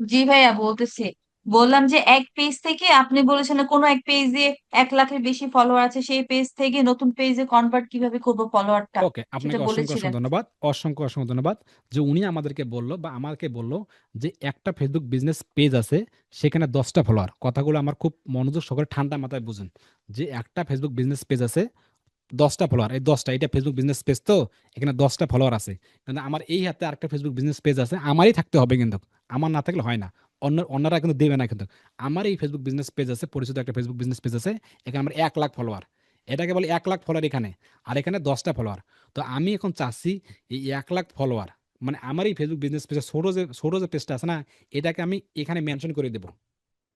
জি ভাইয়া বলতেছি। বললাম যে এক পেজ থেকে আপনি বলেছেন কোনো এক পেজে এক লাখের বেশি ফলোয়ার আছে সেই পেজ থেকে নতুন পেজে কনভার্ট কীভাবে করব ফলোয়ারটা ওকে আপনাকে অসংখ্য অসংখ্য ধন্যবাদ অসংখ্য অসংখ্য ধন্যবাদ। যে উনি আমাদেরকে বলল বা আমাকে বলল যে একটা ফেসবুক বিজনেস পেজ আছে সেখানে দশটা ফলোয়ার কথাগুলো আমার খুব মনোযোগ সহকারে ঠান্ডা মাথায় বুঝুন। যে একটা ফেসবুক বিজনেস পেজ আছে দশটা ফলোয়ার এই দশটা এটা ফেসবুক বিজনেস পেজ তো এখানে দশটা ফলোয়ার আছে। কিন্তু আমার এই হাতে আরেকটা ফেসবুক বিজনেস পেজ আছে আমারই থাকতে হবে কিন্তু। আমার না থাকলে হয় না। অন্য, অন্যরা কিন্তু দেবে না কিন্তু। আমার এই ফেসবুক বিজনেস পেজ আছে, পরিচিত একটা ফেসবুক বিজনেস পেজ আছে, এখানে আমার এক লাখ ফলোয়ার এটাকে বলে এক লাখ ফলোয়ার এখানে, আর এখানে দশটা ফলোয়ার তো আমি এখন চাচ্ছি এই এক লাখ ফলোয়ার মানে আমার এই ফেসবুক বিজনেস পেজে ছোটো যে ছোটো যে পেজটা আছে না, এটাকে আমি এখানে মেনশন করে দেবো।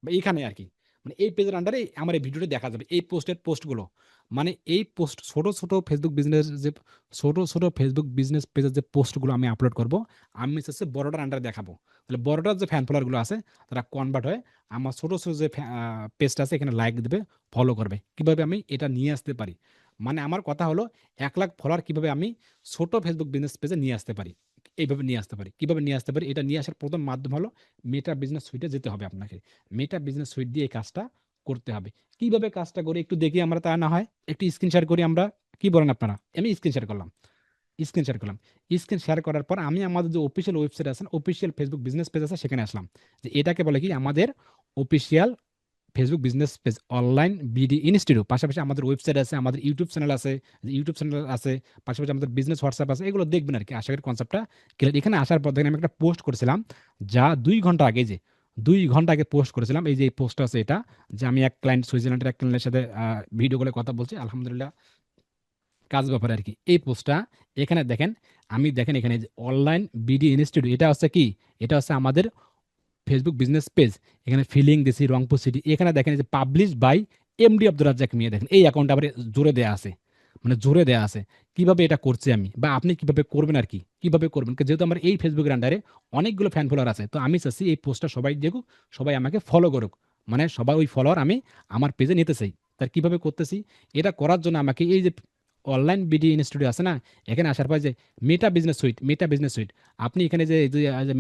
বা এখানে আর কি। মানে এই পেজের আন্ডারে আমার এই ভিডিওটা দেখা যাবে, এই পোস্টের পোস্টগুলো মানে এই পোস্ট ছোট ছোট ফেসবুক বিজনেস যে, ছোট ছোট ফেসবুক বিজনেস পেজের যে পোস্টগুলো আমি আপলোড করব, আমি হচ্ছে বড়টার আন্ডারে দেখাবো। তাহলে বড়টার যে ফ্যান ফলোয়ারগুলো আছে, তারা কনভার্ট হয়ে আমার ছোট ছোট যে পেজটা আছে, এখানে লাইক দেবে ফলো করবে। কীভাবে আমি এটা নিয়ে আসতে পারি? মানে আমার কথা হলো, এক লাখ ফলোয়ার কীভাবে আমি ছোট ফেসবুক বিজনেস পেজে নিয়ে আসতে পারি? এইভাবে নিয়ে আসতে পারি। কীভাবে নিয়ে আসতে পারি? এটা নিয়ে আসার প্রথম মাধ্যম হলো মেটা বিজনেস সুইটে যেতে হবে আপনাকে। মেটা বিজনেস সুইট দিয়ে এই কাজটা করতে হবে। কীভাবে কাজটা করি? একটু দেখি আমরা তা না হয়। একটু স্ক্রিন শেয়ার করি আমরা। কি বলেন আপনারা? আমি স্ক্রিন শেয়ার করলাম। স্ক্রিন শেয়ার করলাম। স্ক্রিন শেয়ার করার পর আমি আমাদের যে অফিসিয়াল ওয়েবসাইট আছে অফিসিয়াল ফেসবুক বিজনেস পেজ আছে, সেখানে আসলাম। যে এটাকে বলে কি? আমাদের official Facebook business page online BD institute পাশাপাশি আমাদের ওয়েবসাইট আছে, আমাদের ইউটিউব চ্যানেল আছে ইউটিউব চ্যানেল আছে, পাশাপাশি আমাদের বিজনেস হোয়াটসঅ্যাপ আছে, এগুলো দেখবেন আর কি আশা করি কনসেপ্টটা ক্লিয়ার এখানে আসার পর দেখেন আমি একটা পোস্ট করেছিলাম, যা দুই ঘণ্টা আগে যে দুই ঘণ্টা আগে পোস্ট করেছিলাম, এই যে এই পোস্টটা আছে এটা, যে আমি এক ক্লায়েন্ট সুইজারল্যান্ডের এক ক্লায়েন্টের সাথে ভিডিও কলে কথা বলছি, আলহামদুলিল্লাহ, কাজ ব্যাপারে আর কি এই পোস্টটা এখানে দেখেন, আমি দেখেন এখানে অনলাইন বিডি ইনস্টিটিউট এটা হচ্ছে কি? এটা হচ্ছে আমাদের ফেসবুক বিজনেস পেজ এখানে ফিলিং দিছি রংপুর সিটি এখানে দেখেন যে publish by MD Abdul Razzak Mia দেখেন এই অ্যাকাউন্ট আবার জোরে দেওয়া আছে মানে জোরে দেওয়া আছে। কীভাবে এটা করছি আমি বা আপনি কীভাবে করবেন আর কি? কীভাবে করবেন? যেহেতু আমার এই ফেসবুকের আন্ডারে অনেকগুলো ফ্যান ফলোয়ার আছে, তো আমি চাচ্ছি এই পোস্টটা সবাই দেখুক, সবাই আমাকে ফলো করুক। মানে সবাই ওই ফলোয়ার আমি আমার পেজে নিতে চাই। তার কীভাবে করতেছি? এটা করার জন্য আমাকে এই যে অনলাইন বিডি ইনস্টিটিউট আছে না? এখানে আসার পর যে Meta business suite Meta business suite আপনি এখানে যে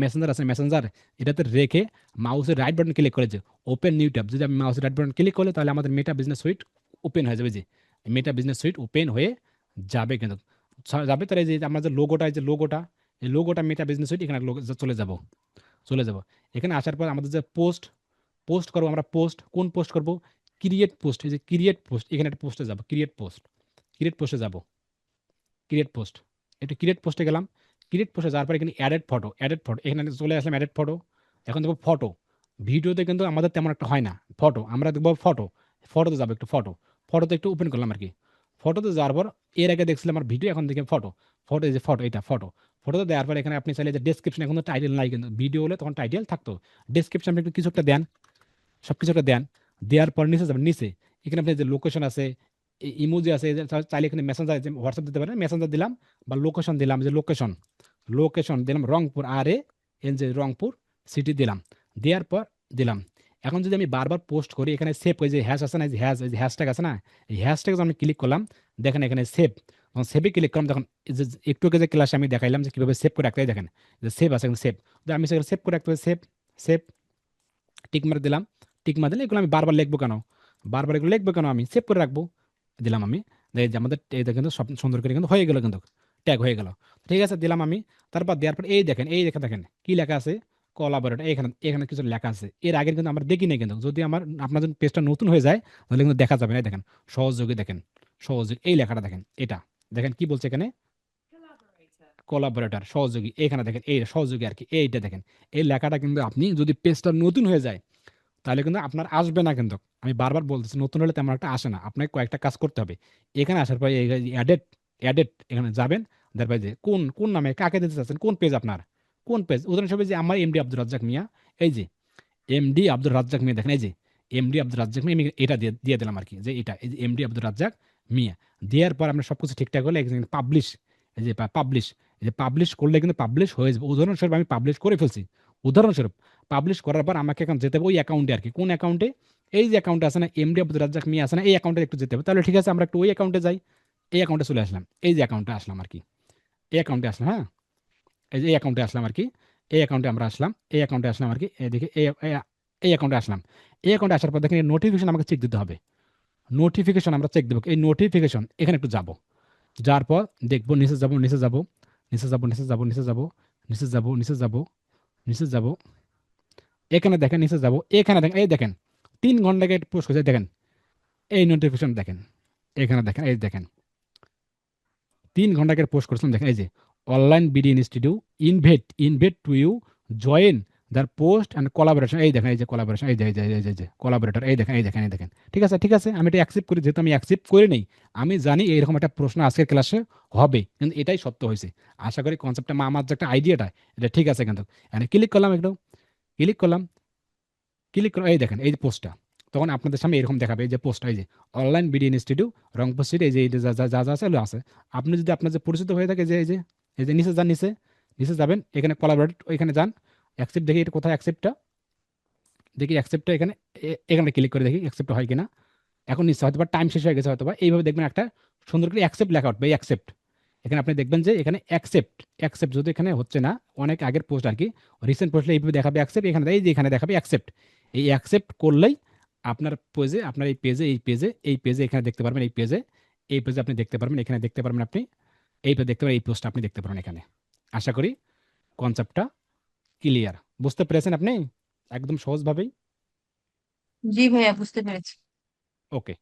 মেসেঞ্জার আছে মেসেঞ্জার এটাতে রেখে মাউসের রাইট বাটন ক্লিক করে যে ওপেন নিউ যদি আমি মাউসের রাইট বাটন ক্লিক করলে তাহলে আমাদের মেটা বিজনেস সুইট ওপেন হয়ে যাবে যে। মেটা বিজনেস সুইট ওপেন হয়ে যাবে কিন্তু। যাবে তাহলে যে আমার যে লোগোটা যে লোগোটা এই লোগোটা মেটা বিজনেস সুইট এখানে চলে যাব। চলে যাব। এখানে আসার পর আমাদের যে পোস্ট পোস্ট করব আমরা পোস্ট কোন পোস্ট করব? ক্রিয়েট পোস্ট এই যে ক্রিয়েট পোস্ট এখানে একটা পোস্টে যাব ক্রিয়েট পোস্ট ক্রিয়েট পোস্টে যাব। ক্রিয়েট পোস্ট একটু ক্রিয়েট পোস্টে গেলাম। ক্রিয়েট পোস্টে যাওয়ার পর এখানে অ্যাডেড ফটো অ্যাডেড ফটো এখানে চলে আসলাম অ্যাডেড ফটো এখন দেখব ফটো ভিডিওতে কিন্তু আমাদের তেমন একটা হয় না। ফটো আমরা দেখব ফটো ফটোতে যাব একটু ফটো ফটোতে একটু ওপেন করলাম আর কি ফটোতে যাওয়ার পর এর আগে দেখছিলাম আমার ভিডিও এখন দেখে ফটো ফটো এই যে ফটো এটা ফটো ফটোতে দেওয়ার পর এখানে আপনি চাইলে যে ডেসক্রিপশন এখন তো টাইটেল নাই কিন্তু ভিডিও হলে তখন টাইটেল থাকতো। ডেসক্রিপশন একটু কিছু একটা দেন। সব কিছু একটা দেন। দেওয়ার পর নিচে যাবেন, নিচে। এখানে আপনি যে লোকেশন আছে ইমোজি আছে চাইলে এখানে মেসেঞ্জার হোয়াটসঅ্যাপ দিতে পারেন। মেসেঞ্জার দিলাম বা লোকেশন দিলাম, যে লোকেশন লোকেশন দিলাম রংপুর আর এ এন যে রংপুর সিটি দিলাম। দেওয়ার পর দিলাম। এখন যদি আমি বারবার পোস্ট করি, এখানে সেভ ওই যে হ্যাশ আছে না হ্যাশ এই যে হ্যাশট্যাগ আছে না, এই হ্যাশট্যাগ আমি ক্লিক করলাম, দেখেন এখানে সেভ যখন সেভে ক্লিক করলাম তখন একটু আগে যে ক্লাসে আমি দেখাইলাম যে কীভাবে সেভ করে রাখতে দেখেন, যে সেভ আছে সেভ আমি সেখানে সেভ করে রাখতে সেভ সেভ টিক মার দিলাম। টিক মার দিলে এগুলো আমি বারবার লিখব কেন? বারবার এগুলো লিখব কেন আমি? সেভ করে রাখব। দিলাম আমি। যে আমাদের এটা কিন্তু সব সুন্দর করে কিন্তু হয়ে গেল কিন্তু। ট্যাগ হয়ে গেল। ঠিক আছে, দিলাম আমি। তারপর দেওয়ার পর এই দেখেন, এই দেখে দেখেন, কি লেখা আছে? কলাবরেটর এখানে এখানে কিছু লেখা আছে। এর আগে কিন্তু আমরা দেখি নাই কিন্তু। যদি আমার, আপনার যদি পেজটা নতুন হয়ে যায়, তাহলে কিন্তু দেখা যাবে। না দেখেন, সহযোগী দেখেন, সহযোগী, এই লেখাটা দেখেন, এটা। দেখেন কি বলছে এখানে? কোলাবোরেটর সহযোগী এখানে দেখেন, এই সহযোগী আর কি, এইটা দেখেন। এই লেখাটা কিন্তু আপনি যদি পেজটা নতুন হয়ে যায় তাহলে কিন্তু আপনার আসবে না কিন্তু। আমি বারবার বলতেছি, নতুন হলে তেমন একটা আসে না। আপনাকে কয়েকটা কাজ করতে হবে। এখানে আসার পরে অ্যাডেড অ্যাডেড এখানে যাবেন। তারপরে যে কোন কোন নামে, কাকে দিতে চাচ্ছেন, কোন পেজ আপনার? কোন পেজ উদাহরণস্বরূপ যে আমার এমডি আব্দুল রাজ্জাক মিয়া, এই যে এমডি আব্দুল রাজ্জাক মিয়া দেখেন, এই যে এমডি আব্দুল রাজ্জাক মিয়া, আমি এটা দিয়ে দিয়ে দিলাম আর কি, যে এটা, এই যে এমডি আব্দুল রাজ্জাক মিয়া। দেওয়ার পর আমরা সব কিছু ঠিকঠাক হলে পাবলিশ এই যে পাবলিশ এই যে পাবলিশ করলে কিন্তু পাবলিশ হয়ে যাবে। উদাহরণস্বরূপ আমি পাবলিশ করে ফেলছি। উদাহরণস্বরূপ পাবলিশ করার পর আমাকে এখন যেতে হবে ওই অ্যাকাউন্টে আর কি কোন অ্যাকাউন্টে এই যে অ্যাকাউন্টে আছে না এমডি আব্দুল রাজ্জাক মিয়া আছে না এই অ্যাকাউন্টে একটু যেতে হবে তাহলে ঠিক আছে আমরা একটু ওই অ্যাকাউন্টে যাই এই অ্যাকাউন্টে চলে আসলাম এই যে অ্যাকাউন্টে আসলাম আর কি এই অ্যাকাউন্টে আসলাম হ্যাঁ এই যে এই অ্যাকাউন্টে আসলাম আর কি এই অ্যাকাউন্টে আমরা আসলাম এই অ্যাকাউন্টে আসলাম আর কি এদিকে এই এই- এই অ্যাকাউন্টে আসলাম এই অ্যাকাউন্টে আসার পর দেখেন নোটিফিকেশন আমাকে চেক দিতে হবে নোটিফিকেশন আমরা চেক দেবো এই নোটিফিকেশন এখানে একটু যাব যার পর দেখব নিচে যাব নিচে যাব নিচে যাব নিচে যাব নিচে যাব নিচে যাব নিচে যাব নিচে যাব। এখানে দেখেন, নিচে যাব। এখানে দেখেন, এই দেখেন, তিন ঘণ্টা আগে পোস্ট করেছে, দেখেন, এই নোটিফিকেশন দেখেন, এখানে দেখেন, এই দেখেন, তিন ঘণ্টা আগে পোস্ট করেছিলাম, দেখেন, এই যে online BD institute invite invite to you join their post and collaboration এই দেখেন এই যে কোলাবোরেশন এই যে এই যে এই যে, কোলাবোরেটর এই দেখেন এই দেখেন এই দেখেন। ঠিক আছে ঠিক আছে? আমি এটা অ্যাকসেপ্ট করি যেহেতু আমি অ্যাকসেপ্ট করে নেই আমি জানি এইরকম একটা প্রশ্ন আজকের ক্লাসে হবে। কিন্তু এটাই সত্য হয়েছে। আশা করি কনসেপ্টটা আমার যে একটা আইডিয়াটা এটা ঠিক আছে কিন্তু। এখানে ক্লিক করলাম একটু। ক্লিক করলাম। ক্লিক করে এই দেখেন এই যে পোস্টটা তখন আপনাদের সামনে এরকম দেখাবে এই যে পোস্ট এই যে online BD institute Rangpur city এই যে এই যে যা যা যা যা আছে আছে। আপনি যদি আপনার যে পরিচিত হয়ে থাকে যে এই যে এই যে নিচে যান নিচে নিচে যাবেন এখানে কোলাবোরেট ওইখানে যান। অ্যাকসেপ্ট দেখি এটা কোথায় অ্যাকসেপ্টটা দেখি অ্যাকসেপ্টটা এখানে এখানে ক্লিক করে দেখি অ্যাকসেপ্ট হয় কিনা। এখন নিশ্চয় হয়তো বা টাইম শেষ হয়ে গেছে হয়তো বা এইভাবে দেখবেন একটা সুন্দর করে অ্যাকসেপ্ট লেখা উঠবে, এই অ্যাকসেপ্ট এখানে আপনি দেখবেন যে এখানে অ্যাকসেপ্ট অ্যাকসেপ্ট যদি এখানে হচ্ছে না, অনেক আগের পোস্ট আর কি। রিসেন্ট পোস্টে এইভাবে দেখাবে অ্যাকসেপ্ট এখানে এই যে এখানে দেখাবে অ্যাকসেপ্ট এই অ্যাকসেপ্ট করলেই আপনার পেজে আপনার এই পেজে এই পেজে এই পেজে এখানে দেখতে পারবেন এই পেজে এই পেজে আপনি দেখতে পারবেন, এখানে দেখতে পারবেন আপনি। এই পেজে দেখতে পারবেন, এই পোস্টটা আপনি দেখতে পারবেন এখানে। আশা করি কনসেপ্টটা ক্লিয়ার। বুঝতে পেরেছেন আপনি? একদম সহজভাবেই? জি ভাইয়া বুঝতে পেরেছি। ওকে।